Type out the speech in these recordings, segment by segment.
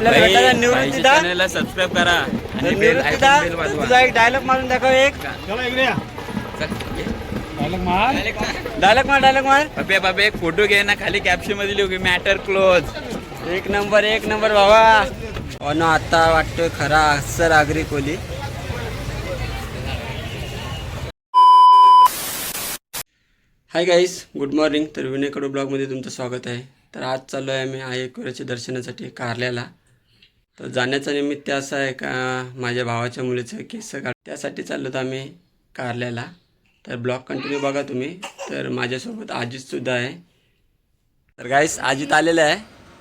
आपल्याला भेटायला निवृत्ती दा चॅनलला सबस्क्राईब करा तर आणि बेल निवृत्ती दा आयकॉन बेल वाजवा. तुझा एक डायलॉग मारून दाखव एक. डायलॉग मार. डायलॉग मार. बाबे बाबे एक फोटो घे ना खाली कॅप्शनमध्ये लिहू मॅटर क्लोज एक नंबर एक नंबर बाबा. हो ना आता वाटतोय खरा sir Agri Koli. Hi guys good morning तर विनय कडू ब्लॉगमध्ये तुमचं स्वागत आहे. तर आज चाललो आहे आम्ही आई एकविराच्या दर्शनासाठी कारल्याला तर जाण्याचा निमित्त असं आहे का माझ्या भावाच्या मुलीचं केस काढ त्यासाठी चाललो होतो आम्ही कारल्याला. तर ब्लॉग कंटिन्यू बघा तुम्ही. तर माझ्यासोबत अजितसुद्धा आहे. तर गाईस अजित आलेलं आहे.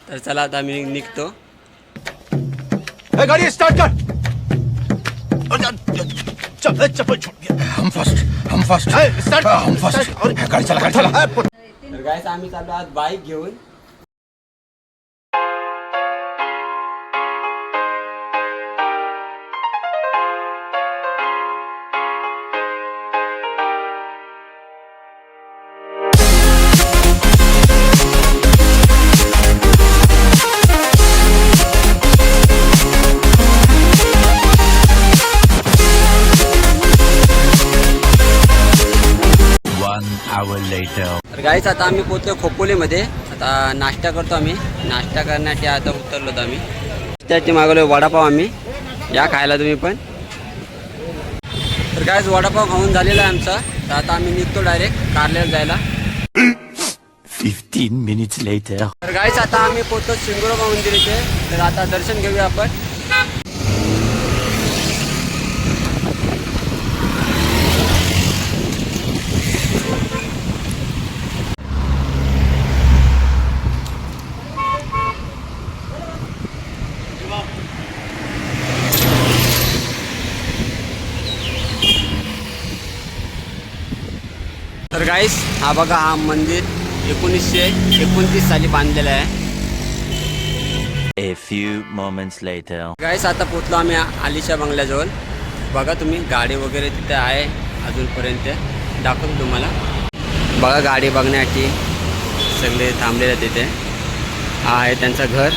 तर चला आता आम्ही निघतो. ए, गाड़ी स्टार्ट कर. चप्पल हम फर्स्ट हम फर्स्ट स्टार्ट हम फर्स्ट गाड़ी चला गाड़ी चला. तर गाईस आम्ही चाललो आज बाईक घेऊन. आता आम्ही पोहोचलो खोपोलीमध्ये. आता नाश्ता करतो आम्ही. नाश्ता करण्यासाठी आता उतरलो आम्ही. त्याची मागवलो वडापाव आम्ही. या खायला तुम्ही पण. तर गायच वडापाव खाऊन झालेला आहे आमचा. तर आता आम्ही निघतो डायरेक्ट कारल्याला जायला. 15 minutes later. तर गाईच आता आम्ही पोहोचतो शिंगोरोबा मंदिर इथे. तर आता दर्शन घेऊया आपण. गाईस हा बघा हा मंदिर एकोणीसशे एकोणतीस साली बांधलेला आहे. A few moments later. गाईस आता पोचलो आम्ही आलिशा बंगल्याजवळ. बघा तुम्ही गाडी वगैरे तिथे आहे अजूनपर्यंत. दाखवतो तुम्हाला. बघा गाडी बघण्यासाठी सगळे थांबलेले तिथे. हा आहे त्यांचं घर.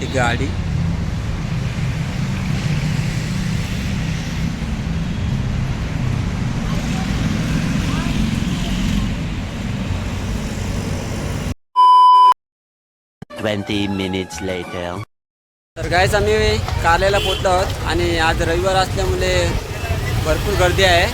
ती गाडी. Twenty minutes later. तर गायच आम्ही कारल्याला पोचलो आहोत आणि आज रविवार असल्यामुळे भरपूर गर्दी आहे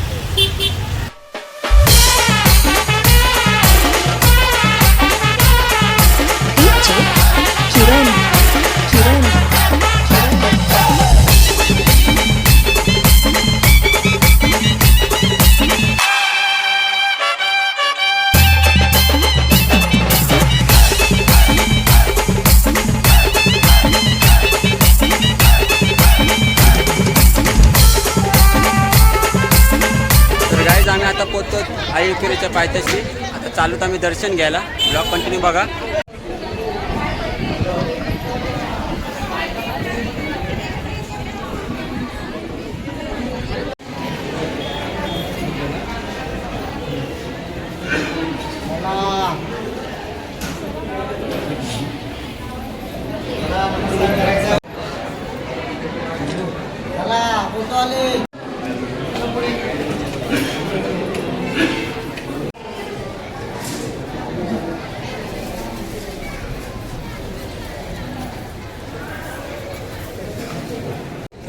आता दर्शन घ्यायला. ब्लॉग कंटिन्यू बघा.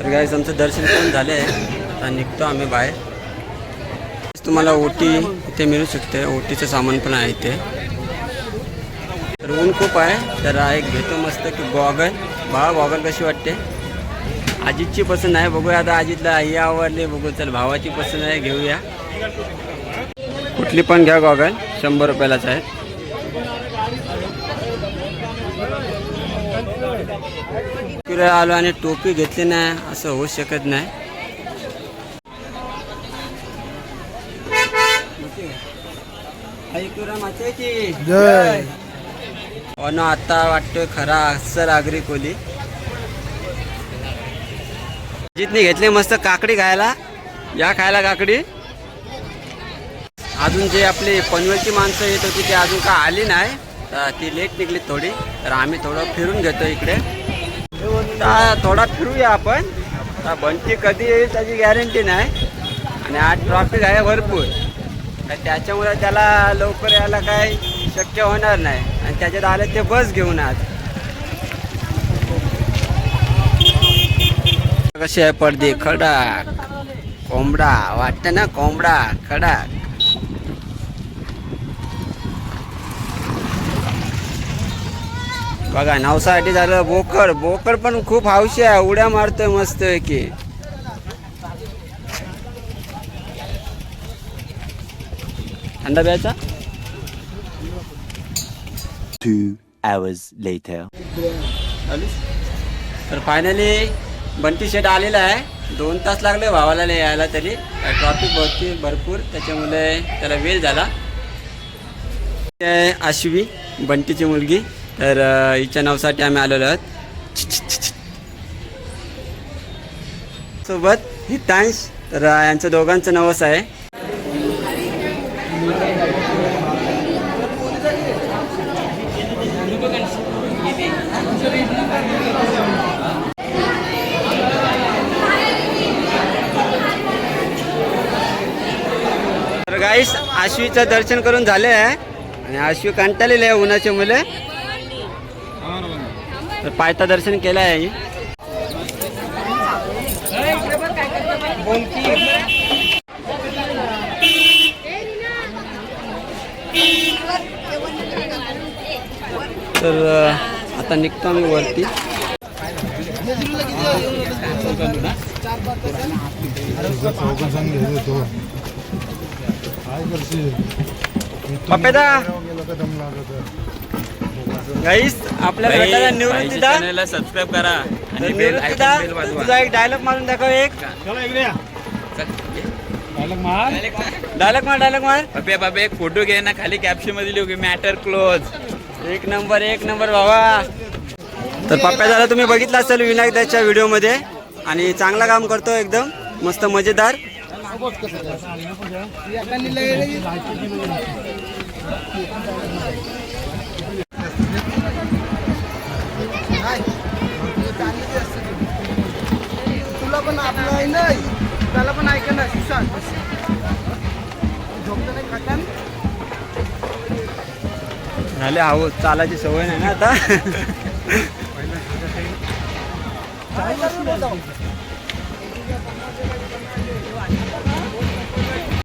तर गाईज आमचं दर्शन पण झालं आहे आता निघतो आम्ही बाहेर. तुम्हाला ओटी इथे मिळू शकते. ओटीचं सामान पण आहे इथे. तर ऊन खूप आहे. तर एक घेतो मस्त की गॉगल. भावा गॉगल कशी वाटते? अजितची पसंत आहे. बघूया आता अजितला आई आवडली. बघू चल भावाची पसंत आहे. घेऊया. कुठली पण घ्या गॉगल. शंभर रुपयालाच आहे. फिरायला आलो आणि टोपी घेतली नाही असं होऊ शकत नाही. जय. हो ना आता वाटतोय खरा सर आगरी कोली जितनी घेतली मस्त काकडी खायला. या खायला काकडी. अजून जे आपली पनवेलची माणसं येत होती ती अजून का आली नाही ती लेट निघली थोडी. तर आम्ही थोडं फिरून घेतो इकडे. आता थोडा फिरूया आपण. आता बंटी कधी येईल त्याची गॅरंटी नाही. आणि आज ट्रॉफिक आहे भरपूर. तर त्याच्यामुळे त्याला लवकर यायला काय शक्य होणार नाही. आणि त्याच्यात आले ते बस घेऊन आज. कसे आहे पडदे? खडाक. कोंबडा. वाटतं ना कोंबडा? खडाक. बघा नवसाठी झालं बोकड. बोकड पण खूप हौशी आहे. उड्या मारतोय मस्त की थंडा प्यायचा. तर फायनली बंटी शेट आलेला आहे. दोन तास लागले भावाला यायला तरी. ट्रॉफिक होती भरपूर. त्याच्यामुळे त्याला वेळ झाला. आश्वी बंटीची मुलगी. तर हिच्या नावासाठी आम्ही आलेलो आहोत. सोबत हितांश तर यांचं दोघांचं नवस आहे. तर गाईस आश्वीचं दर्शन करून झाले आहे. आणि आश्वी कंटाळलेले आहे उन्हाचे मुले. तर पायथा दर्शन केलं आहे. तर आता निघतो आम्ही वरती. पप्पेदा गाईस आपल्याला भेटायला निवृत्ती दा चॅनलला सबस्क्राईब करा आणि बेल निवृत्ती दा आयकॉन बेल वाजवा. तुझा एक डायलॉग मारून दाखव एक. डायलॉग मार. डायलॉग मार. बाबे बाबे एक फोटो घे ना खाली कॅप्शनमध्ये लिहू मॅटर क्लोज एक नंबर एक नंबर बाबा. तर पप्पा दादा तुम्ही बघितलं असेल विनायक दाच्या व्हिडिओमध्ये. आणि चांगला काम करतो एकदम. मस्त मजेदार. पण आपलं आहे नाही. त्याला पण ऐका ना सुशांत झोपतं नाही खातान झाले आहो चालायची सवय नाही ना आता.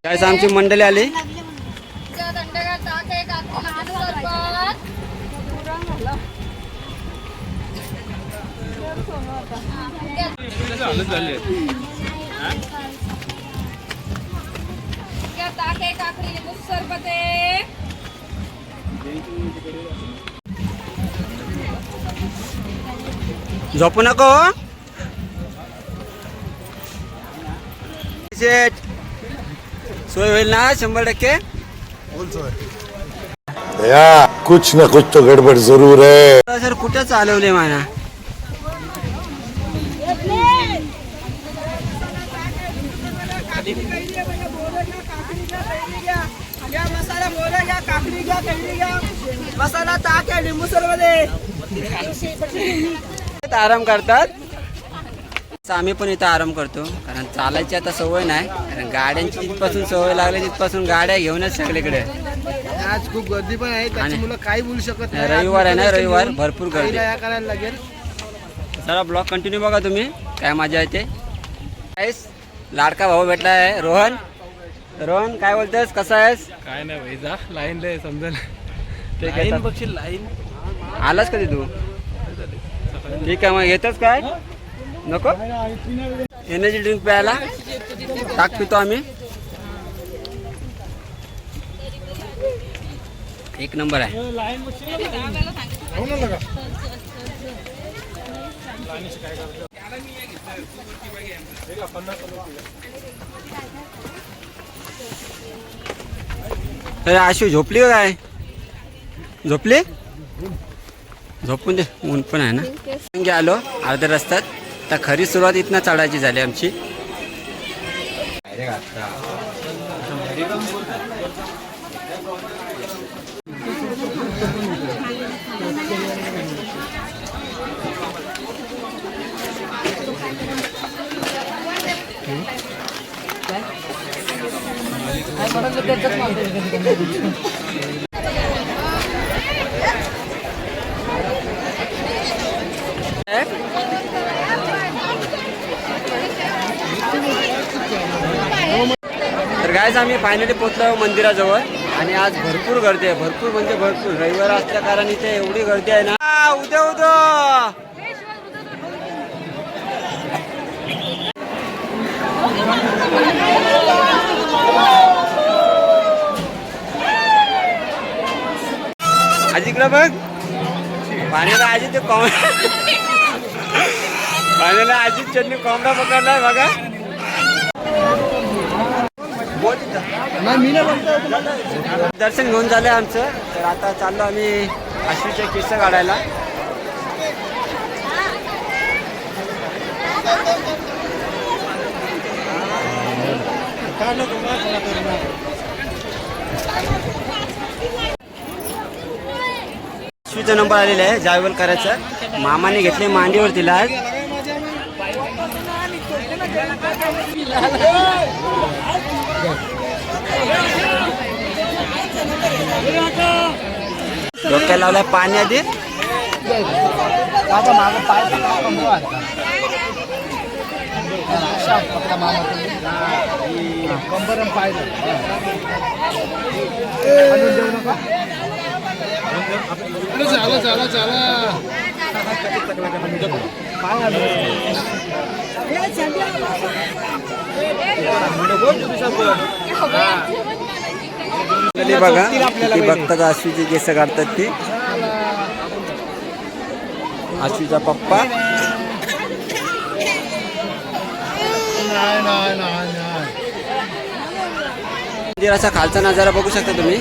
काय आमची मंडळी आली? सरबते झोपू नको हो. सोय होईल ना शंभर टक्के? दया कुछ न कुछ तो गड़बड़ जरूर है। सर कुठं चालवले म्हणा मसाला मोरा घ्या काकडी घ्या कैरी घ्या मसाला ताक आहे लिंबू इथं आराम करतात. आम्ही पण इथं आराम करतो कारण चालायची आता सवय नाही कारण गाड्यांची जिथपासून सवय लागली तिथपासून गाड्या घेऊनच सगळीकडे. आज खूप गर्दी पण आहे त्याची आणि- मुलं काही बोलू शकत नाही. रविवार आहे ना, रविवार भरपूर गर्दी. करायला लागेल. जरा ब्लॉग कंटिन्यू बघा तुम्ही काय मजा येते. काहीच लाडका भाऊ भेटला आहे रोहन? रोहन काय बोलतोस कसा आहेस? काय नाही भाई जा. लाईन लय समजेल. आहे लाईन. बघशील लाईन. आलास कधी तू? ठीक आहे मग येतोच काय? नको? एनर्जी ड्रिंक प्यायला? टाक पितो आम्ही. एक नंबर आहे. अरे आशू झोपली हो काय? झोपली? झोपून दे ऊन पण आहे ना. गेलो अर्ध्या रस्त्यात. तर खरी सुरुवात इथनं चढायची झाली आमची. तर गायच आम्ही फायनली पोचलो मंदिराजवळ आणि आज भरपूर गर्दी आहे. भरपूर म्हणजे भरपूर. रविवार असल्या कारण इथे एवढी गर्दी आहे ना. उद्या उद्या! आज बघ. पाण्याला आजी ते कॉम पाण्याला आजी चटणी कोंबडा पकडलाय बघा. दर्शन घेऊन झालंय आमचं. तर आता चाललो आम्ही आश्वीचे किस्सा काढायला. आश्वीचा नंबर आलेला आहे जावेल करायचं मामाने घेतले मांडीवर तिला आज डोक्याला लावलाय पाणी आधी. बघा ती बघतात आश्वीची केस काढतात ती? आश्वीचा पप्पा. मंदिराचा खालचा नजारा बघू शकता तुम्ही?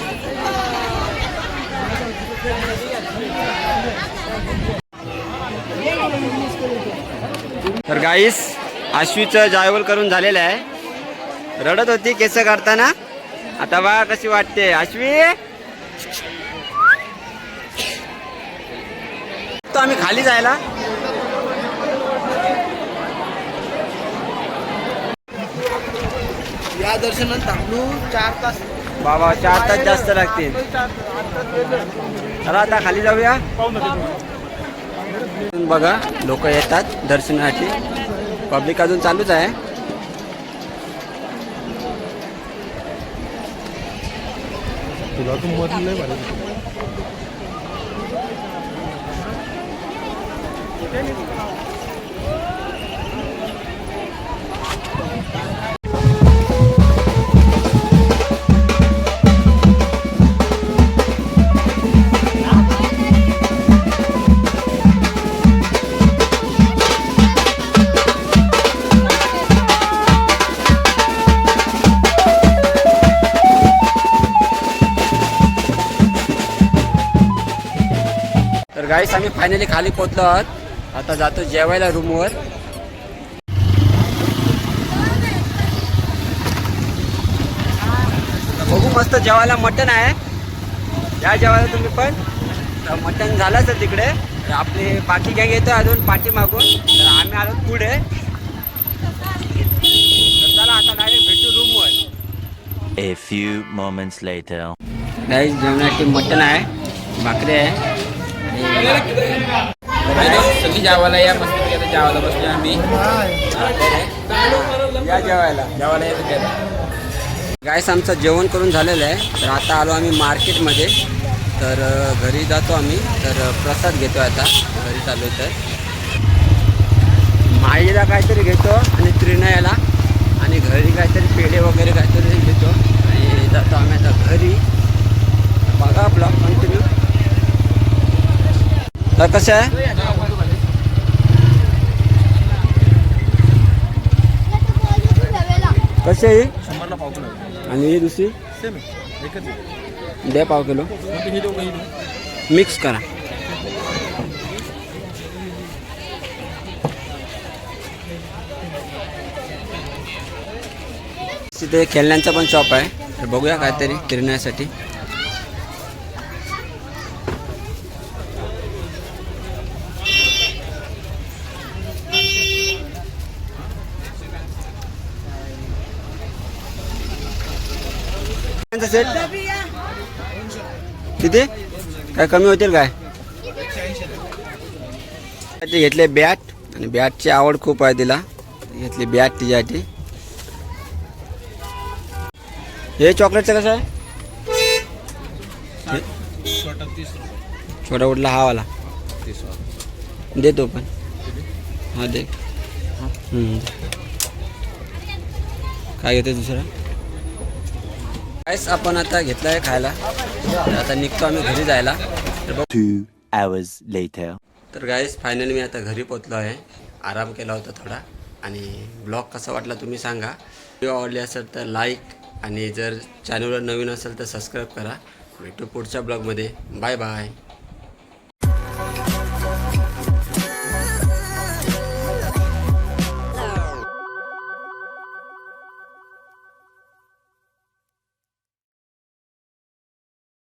तर गाईस आश्वीचं जायवल करून झालेलं आहे. रडत होती केस काढताना. आता बघा कशी वाटते. आश्वी तो आम्ही खाली जायला. या दर्शनात थांबलो चार तास. बाबा चार तास जास्त लागतील. चला आता खाली जाऊया. बघा लोक येतात दर्शनासाठी पब्लिक अजून चालूच आहे. तुला गाईस आम्ही फायनली खाली पोचलो आहोत. आता जातो जेवायला रूमवर बघू मस्त जेवायला मटण आहे. या जेवायला तुम्ही पण. तर मटण झालं सर तिकडे. तर आपली बाकी गॅंग येतो अजून पाठी मागून. तर आम्ही आलो पुढे. तर चला आता डायरेक्ट भेटू रूमवर A few moments later. काही जेवणासाठी मटण आहे. भाकरी आहे. सगळी जावाला या मस्त आता जावाला बसलो आम्ही. या जेवायला जावाला येतो त्याला गायस आमचं जेवण करून झालेलं आहे. तर आता आलो आम्ही मार्केटमध्ये. तर घरी जातो आम्ही. तर प्रसाद घेतो आता. घरी चालू तर. माईला काहीतरी घेतो आणि त्रिनयाला. आणि घरी काहीतरी पेढे वगैरे काहीतरी घेतो. आणि जातो आम्ही आता घरी. बघा ब्लॉग कंटिन्यू तर कसं आहे? कशी आहे? आणि ही दुसरी? द्या पाव किलो. मिक्स करा. तिथे खेळण्यांचा पण शॉप आहे. तर बघूया काहीतरी फिरण्यासाठी. त्यांचा किती? काय कमी होतील काय? ते घेतले बॅट आणि बॅटची आवड खूप आहे तिला. घेतली बॅट तिच्यासाठी. हे चॉकलेटचं कसं आहे? छोटा कुठला? हा वाला. देतो पण. हा दे. काय घेते दुसरं? काहीच आपण आता घेतलं आहे खायला आता निघतो आम्ही घरी जायला. तर गाईस फायनली मी आता घरी पोचलो आहे. आराम केला होता थोडा. आणि ब्लॉग कसा वाटला तुम्ही सांगा. व्हिडिओ आवडली असेल तर लाईक आणि जर चॅनलवर नवीन असेल तर सबस्क्राईब करा. भेटू पुढच्या ब्लॉगमध्ये बाय बाय